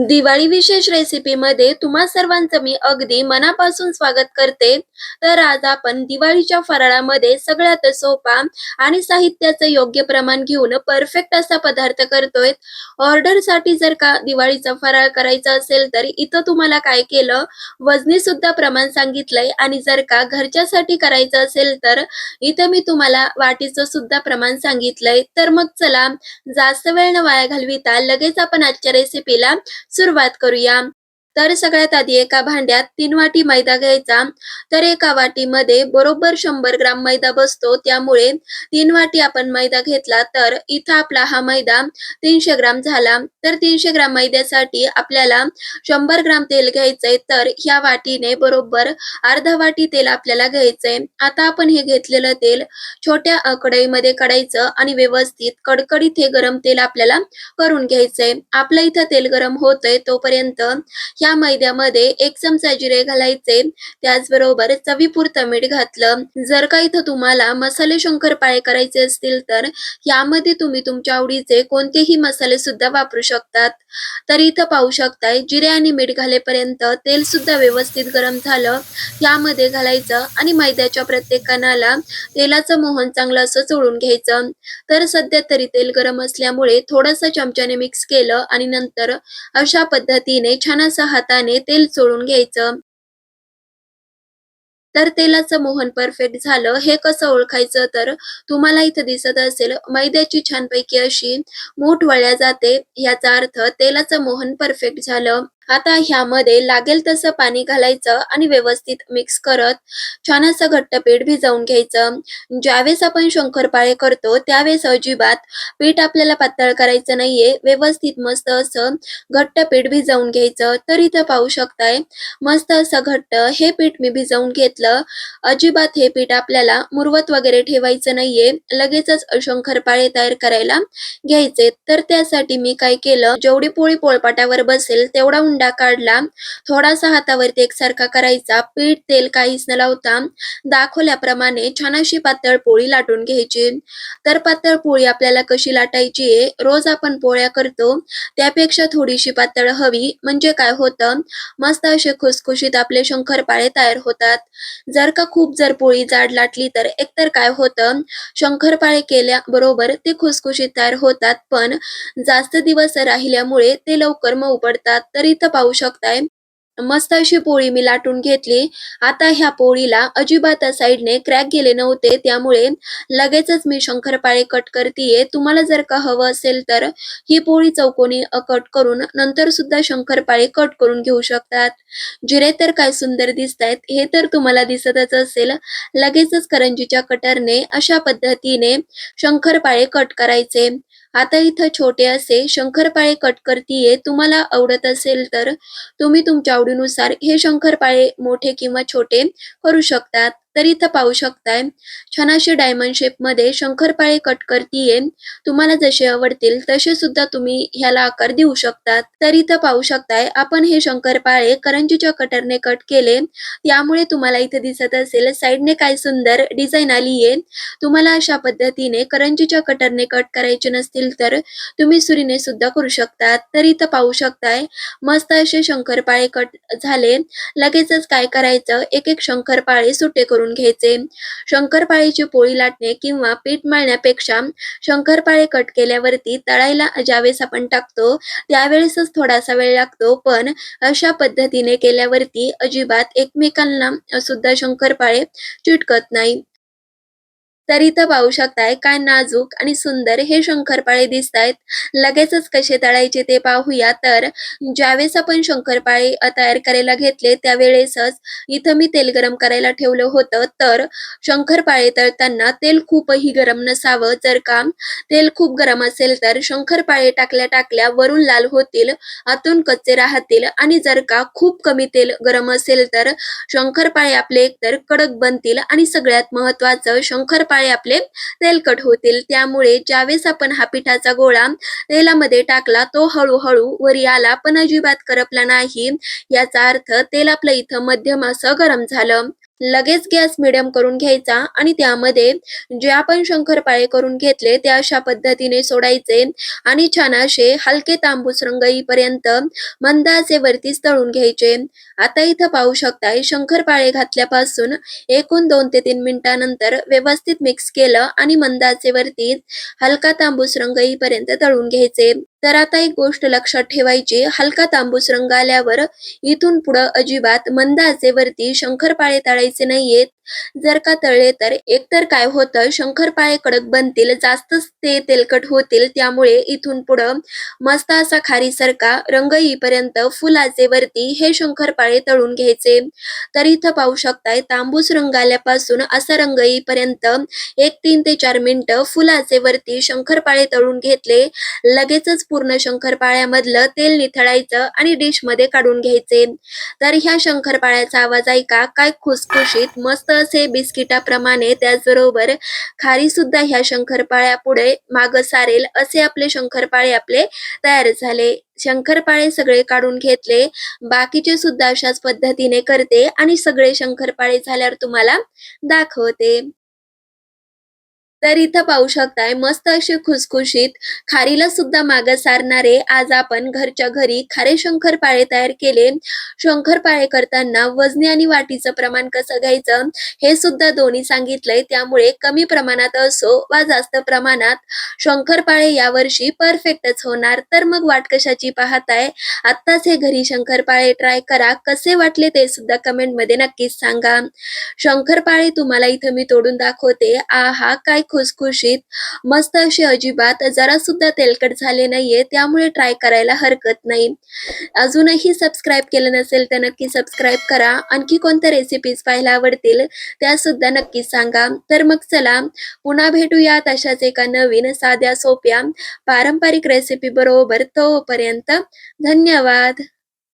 दिवाळी विशेष रेसिपीमध्ये तुम्हा सर्वांचं मी अगदी मनापासून स्वागत करते. तर आज आपण दिवाळीच्या फराळामध्ये सगळ्यात सोपा आणि साहित्याचं योग्य प्रमाण घेऊन परफेक्ट असा पदार्थ करतोय. ऑर्डरसाठी जर का दिवाळीचा फराळ करायचा असेल तर इथं तुम्हाला काय केलं? वजनी सुद्धा प्रमाण सांगितलंय आणि जर का घरच्यासाठी करायचं असेल तर इथं मी तुम्हाला वाटीचं सुद्धा प्रमाण सांगितलंय. तर मग चला जास्त वेळ न वाया घालविता लगेच आपण आजच्या रेसिपीला सुरुवात करूया. तर सगळ्यात आधी एका भांड्यात तीन वाटी मैदा घ्यायचा. तर एका वाटीमध्ये बरोबर शंभर ग्राम मैदा बसतो. त्यामुळे तीन वाटी आपण मैदा घेतला तर इथं आपला हा मैदा तीनशे ग्राम झाला. तर तीनशे ग्राम मैद्यासाठी आपल्याला शंभर ग्राम तेल घ्यायचंय. तर ह्या वाटीने बरोबर अर्धा वाटी तेल आपल्याला घ्यायचंय. आता आपण हे घेतलेलं तेल छोट्या अ, कढईमध्ये काढायचं आणि व्यवस्थित कडकडीत हे गरम तेल आपल्याला करून घ्यायचंय. आपलं इथं तेल गरम होतंय तोपर्यंत ह्या मैद्यामध्ये एक चमचा जिरे घालायचे. त्याचबरोबर चवीपुरतं मीठ घातलं. जर का इथं तुम्हाला मसाले शंकरपाळे करायचे असतील तर यामध्ये तुम्ही तुमच्या आवडीचे कोणतेही मसाले सुद्धा वापरू शकतात. तर इथं पाहू शकताय जिरे आणि मीठ घालेपर्यंत तेल सुद्धा व्यवस्थित गरम झालं. यामध्ये घालायचं आणि मैद्याच्या प्रत्येक कणाला तेलाचं मोहन चांगलं असं चोळून घ्यायचं. तर सध्या तरी तेल गरम असल्यामुळे थोडंसं चमच्याने मिक्स केलं आणि नंतर अशा पद्धतीने छान असं हाताने तेल चोळून घ्यायचं. तर तेलाचं मोहन परफेक्ट झालं. हे कसं ओळखायचं? तर तुम्हाला इथं दिसत असेल मैद्याची छानपैकी अशी मूठ वळल्या जाते. याचा अर्थ तेलाचं मोहन परफेक्ट झालं. आता ह्यामध्ये लागेल तसं पाणी घालायचं आणि व्यवस्थित मिक्स करत छान असं घट्ट पीठ भिजवून घ्यायचं. ज्यावेळेस आपण शंकरपाळे करतो त्यावेळेस अजिबात पीठ आपल्याला पातळ करायचं नाहीये. व्यवस्थित मस्त असं घट्ट पीठ भिजवून घ्यायचं. तर इथं पाहू शकताय मस्त असं घट्ट हे पीठ मी भिजवून घेतलं. अजिबात हे पीठ आपल्याला मुरवत वगैरे ठेवायचं नाहीये. लगेचच शंकरपाळे तयार करायला घ्यायचे. तर त्यासाठी मी काय केलं जेवढी पोळी पोळपाटावर बसेल तेवढा उंडा काढला. थोडासा हातावरती एकसारखा करायचा. पीठ तेल काहीच न लावता दाखवल्याप्रमाणे छान अशी पातळ पोळी लाटून घ्यायची. तर पातळ पोळी आपल्याला कशी लाटायची आहे? रोज आपण पोळ्या करतो. त्यापेक्षा थोडीशी पातळ हवी. म्हणजे काय होतं? मस्त असे खुसखुशीत आपले शंकरपाळे तयार होतात. जर का खूप जर पोळी जाड लाटली तर एकतर काय होतं? शंकरपाळे केल्याबरोबर ते खुसखुशीत तयार होतात. पण जास्त दिवस राहिल्यामुळे ते लवकर मऊ पडतात. तरी इथं पाहू शकताय. मस्त अशी पोळी मी लाटून घेतली. आता ह्या पोळीला अजिबात साईडने क्रॅक गेले नव्हते. त्यामुळे लगेचच मी शंकरपाळे कट करतीये. तुम्हाला जर का हवं असेल तर ही पोळी चौकोनी कट करून नंतर सुद्धा शंकरपाळे कट करून घेऊ शकतात. जिरे तर काय सुंदर दिसतायत. हे तर तुम्हाला दिसतच असेल. लगेचच करंजीच्या कटरने अशा पद्धतीने शंकरपाळे कट करायचे. आता इथं छोटे असे शंकरपाळे कट करतीये. तुम्हाला आवडत असेल तर तुम्ही तुमच्या आवडीनुसार हे शंकरपाळे मोठे किंवा छोटे करू शकतात. तर इथं पाहू शकताय. छान अशी डायमंड शेपमध्ये शंकरपाळे कट करतीये. तुम्हाला जसे आवडतील तसे सुद्धा तुम्ही ह्याला आकार देऊ शकतात. तर इथं पाहू शकताय आपण हे शंकरपाळे करंजीच्या कटरने कट केले. त्यामुळे तुम्हाला इथे दिसत असेल साईडने काय सुंदर डिझाईन आलीये. तुम्हाला अशा पद्धतीने करंजीच्या कटरने कट करायचे नसतील तर तुम्ही सुरीने सुद्धा करू शकतात. तर इथं पाहू शकताय मस्त असे शंकरपाळे कट झाले. लगेचच काय करायचं? एक एक शंकरपाळे सुटे करून घ्यायचे. शंकरपाळीची पोळी लाटणे किंवा पीठ मळण्यापेक्षा शंकरपाळे कट केल्यावरती तळायला ज्यावेळेस आपण टाकतो त्यावेळेसच थोडासा वेळ लागतो. पण अशा पद्धतीने केल्यावरती अजिबात एकमेकांना सुद्धा शंकरपाळे चिटकत नाही. तर इथं पाहू शकताय काय नाजूक आणि सुंदर हे शंकरपाळे दिसतायत. लगेचच कसे तळायचे ते पाहूया. तर ज्यावेळेस आपण शंकरपाळे तयार करायला घेतले त्यावेळेसच इथं मी तेल गरम करायला ठेवलं होतं. तर शंकरपाळे तळताना तेल खूपही गरम नसावं. जर का तेल खूप गरम असेल तर शंकरपाळे टाकल्या टाकल्या वरून लाल होतील आतून कच्चे राहतील आणि जर का खूप कमी तेल गरम असेल तर शंकरपाळे आपले एकतर कडक बनतील आणि सगळ्यात महत्वाचं शंकरपाळे आपले तेलकट होतील. त्यामुळे ज्यावेळेस आपण हा पिठाचा गोळा तेलामध्ये टाकला तो हळूहळू वरी आला. पण अजिबात करपला नाही. याचा अर्थ तेल आपलं इथं मध्यम असं गरम झालं. लगेच गॅस मिडियम करून घ्यायचा आणि त्यामध्ये जे आपण शंकरपाळे करून घेतले ते अशा पद्धतीने सोडायचे आणि छान असे हलके तांबूस रंग येईपर्यंत मंद वरतीच तळून घ्यायचे. आता इथं पाहू शकताय शंकरपाळे घातल्यापासून एकूण दोन ते तीन मिनिटानंतर व्यवस्थित मिक्स केलं आणि मंदाचे वरती हलका तांबूस रंग येईपर्यंत तळून घ्यायचे. तर आता एक गोष्ट लक्षात ठेवायची हलका तांबूस रंग आल्यावर इथून पुढं अजिबात मंद आचेवरती शंकरपाळे तळायचे नाहीयेत. जर का तळले तर एकतर काय होतं शंकरपाळे कडक बनतील जास्तच ते तेलकट होतील त्यामुळे इथून पुढं मस्त असा खारीसारखा रंग येईपर्यंत फुल आचेवरती हे शंकरपाळे तळून घ्यायचे. तर इथं पाहू शकताय तांबूस रंग आल्यापासून असा रंग येईपर्यंत एक तीन ते चार मिनिटं फुल आचेवरती शंकरपाळे तळून घेतले. लगेचच पूर्ण शंकरपाळ्यामधलं तेल निथळायचं आणि डिशमध्ये काढून घ्यायचे. तर ह्या शंकरपाळ्याचा आवाज ऐका काय खुसखुशीत मस्त असे बिस्किटाप्रमाणे त्याचबरोबर खारी सुद्धा ह्या शंकरपाळ्या पुढे माग सारेल असे आपले शंकरपाळे आपले तयार झाले. शंकरपाळे सगळे काढून घेतले. बाकीचे सुद्धा अशाच पद्धतीने करते आणि सगळे शंकरपाळे झाल्यावर तुम्हाला दाखवते. तर इथं पाहू शकताय मस्त असे खुसखुशीत खारीला सुद्धा माग सारणारे आज आपण घरच्या घरी खारे शंकरपाळे तयार केले. शंकरपाळे करताना वजनी आणि वाटीचं प्रमाण कसं घ्यायचं हे सुद्धा दोन्ही सांगितलंय. त्यामुळे कमी प्रमाणात असो वा जास्त प्रमाणात शंकरपाळे यावर्षी परफेक्टच होणार. तर मग वाट कशाची पाहताय? आत्ताच हे घरी शंकरपाळे ट्राय करा. कसे वाटले ते सुद्धा कमेंटमध्ये नक्कीच सांगा. शंकरपाळे तुम्हाला इथं मी तोडून दाखवते. आहा काय खुसखुशीत मस्त अशी अजिबात जरा सुद्धा तेलकट झाले नाहीये त्यामुळे ट्राय करायला हरकत नाही. अजूनही सबस्क्राईब केलं नसेल तर नक्की सबस्क्राईब करा. आणखी कोणत्या रेसिपीज पाहायला आवडतील त्या सुद्धा नक्की सांगा. तर मग चला पुन्हा भेटूयात अशाच एका नवीन साध्या सोप्या पारंपरिक रेसिपी बरोबर तोपर्यंत धन्यवाद.